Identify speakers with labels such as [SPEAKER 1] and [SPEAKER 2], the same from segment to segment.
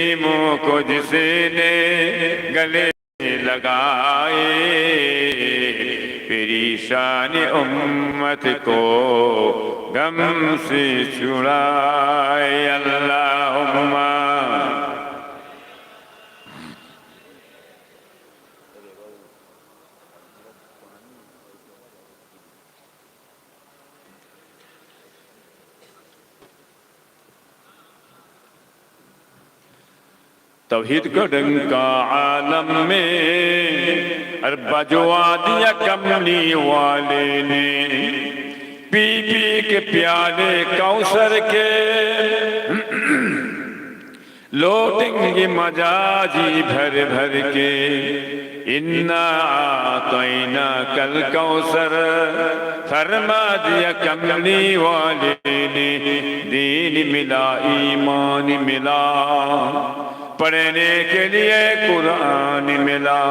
[SPEAKER 1] को जिसने गले लगाए परेशान उम्मत को गम से छुड़ाए। अल्लाहुम्मा तौहीद का डंका आलम में बजवा दिया कमली वाले ने। पी पी के प्याले कौसर के लौटेंगे मजाजी भर भर के। इन्ना तैना कल कौसर, फरमा दिया कमली वाले ने। दीन मिला, ईमान मिला। पढ़ने के लिए कुरान मिला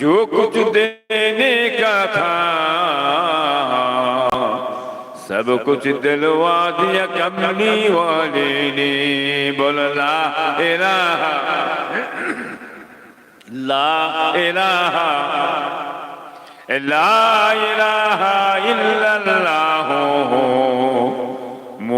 [SPEAKER 1] जो कुछ देने का था सब कुछ दिलवा दिया कमली वाले ने बोल ला इलाहा ला इलाहा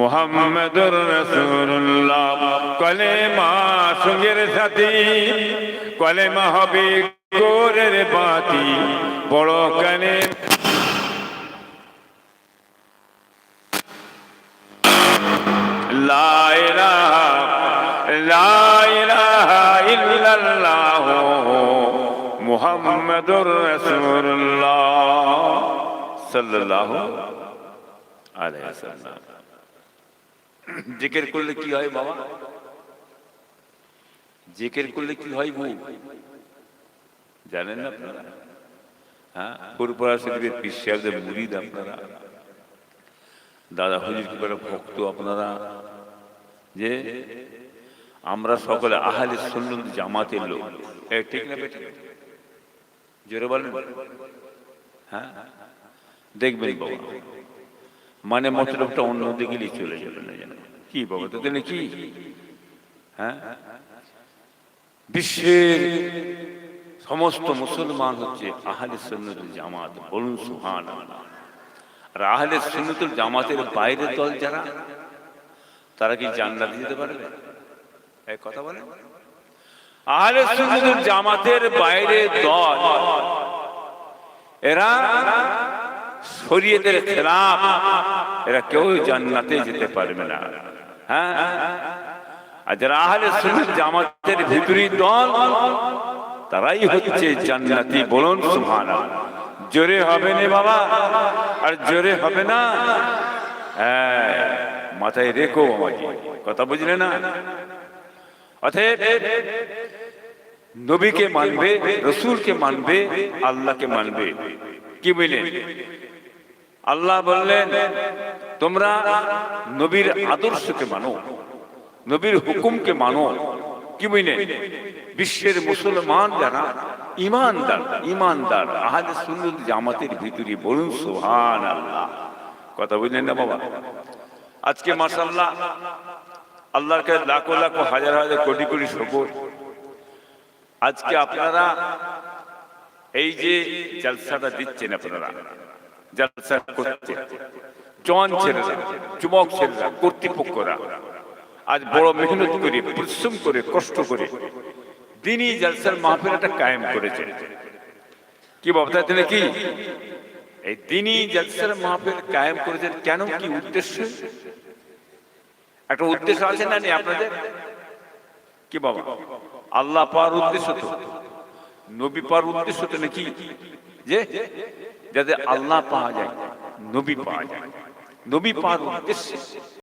[SPEAKER 1] মুহাম্মাদুর রাসূলুল্লাহ। কলেমা সঙ্গের সাথী, কলেমা হবে গোরের বাতি। বড় কানে লা ইলাহা লা ইলাহা ইল্লাল্লাহ। মুহাম্মাদুর রাসূলুল্লাহ। সাল্লাল্লাহু আলাইহি ওয়াসাল্লাম। জিকির করলে কি হয় বাবা? জিকির করলে কি হয় বউ? জানেন আপনারা? হ্যাঁ পুরপুরা শরীফের পীর মুরিদ আপনারা? দাদা হুজুর কি ভক্ত আপনারা? যে আমরা সকলে আহালি সুন্নত জামাতের লোক। ঠিক না বেঠিক জোরে বলেন। হ্যাঁ দেখবেন বাবা। মানে মতলবটা অন্য দিকে নিয়ে চলে যাবে না যেন কি বাবা তো কি? হ্যাঁ? বিশ্বের সমস্ত মুসলমান হচ্ছে আহলে সুন্নতুল জামাত। বলুন সুহান আর আহলে সুন্নতুল জামাতের বাইরের দল যারা তারা কি জান্নাত দিতে পারবে? এক কথা বলেন। আহলে সুন্নতুল জামাতের বাইরে দল এরা শরীয়তের খেলাফ, এরা কেউ জান্নাতে যেতে পারবে না। হ্যাঁ? আর যারা আহলে সুন্নাত জামাতের ভিতরি দল, তারাই হচ্ছে জান্নাতি বলুন, সুবহানাল্লাহ। জোরে হবে না বাবা, আর জোরে হবে না। হ্যাঁ মাথায় রেখো আমাকে, কথা বুঝলে না? অতএব, নবীকে মানবে, রসুলকে মানবে, আল্লাহকে মানবে। কি বুঝলেন আল্লাহ বললেন, তোমরা নবীর আদর্শকে মানো, নবীর হুকুমকে মানো। কি বুঝলেন বিশ্বের মুসলমান যারা ইমানদার ইমানদার আহাদে সুন্দর জামাতের ভিতরে বলুন সুহান আল্লাহ কথা বুঝলেন না বাবা? আজকে মাসাল্লাহ আল্লাহর কাছে লাখো লাখো হাজার হাজার কোটি কোটি শকর। আজকে আপনারা এই যে জলসাটা দিচ্ছেন আপনারা জলসা জওয়ান ছেলেরা, যুবক ছেলেরা, কর্তৃপক্ষরা। আজ বড় মেহনত করে, পরিশ্রম করে, কষ্ট করে দিনই জলসার কায়েম করেছে। কি বাবা তিনি কি? এই দিনই জলসার মাহফিল কায়েম করেছেন কেন? কি উদ্দেশ্য? একটা উদ্দেশ্য আছে না নেই আপনাদের? কি বাবা? আল্লাহ পাওয়ার উদ্দেশ্য তো। নবী পাওয়ার উদ্দেশ্য তো নাকি? যে যাতে আল্লাহ পাওয়া যায় নবী পাওয়া যায়। নবী পাওয়ার উদ্দেশ্যে।